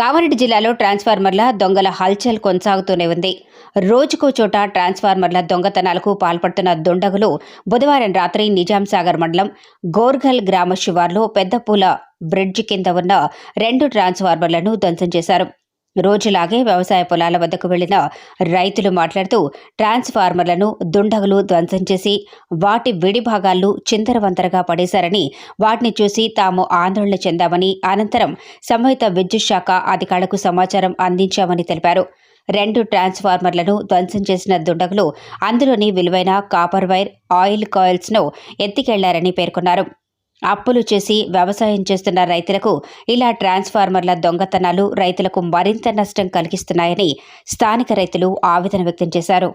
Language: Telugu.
కామారెడ్డి జిల్లాలో ట్రాన్స్ఫార్మర్ల దొంగల హల్చల్ కొనసాగుతూనే ఉంది. రోజుకో చోట ట్రాన్స్ఫార్మర్ల దొంగతనాలకు పాల్పడుతున్న దుండగులు బుధవారం రాత్రి నిజాంసాగర్ మండలం గోర్ఘల్ గ్రామ శివార్లో పెద్దపూల బ్రిడ్జ్ కింద ఉన్న రెండు ట్రాన్స్ఫార్మర్లను ధ్వంసం చేశారు. రోజులాగే వ్యవసాయ పొలాల వద్దకు వెళ్ళిన రైతులు మాట్లాడుతూ ట్రాన్స్ఫార్మర్లను దుండగులు ధ్వంసం చేసి వాటి విడి భాగాలను చిందరవంతరగా పడేశారని వాటిని చూసి తాము ఆందోళన చెందామని అనంతరం సంబంధిత విద్యుత్ శాఖ అధికారులకు సమాచారం అందించామని తెలిపారు. రెండు ట్రాన్స్ఫార్మర్లను ధ్వంసం చేసిన దుండగులు అందులోని విలువైన కాపర్ వైర్ ఆయిల్ కాయిల్స్ను ఎత్తికెళ్ళారని పేర్కొన్నారు. అప్పులు చేసి వ్యవసాయం చేస్తున్న రైతులకు ఇలా ట్రాన్స్ఫార్మర్ల దొంగతనాలు రైతులకు మరింత నష్టం కలిగిస్తున్నాయని స్థానిక రైతులు ఆవేదన వ్యక్తం చేశారు.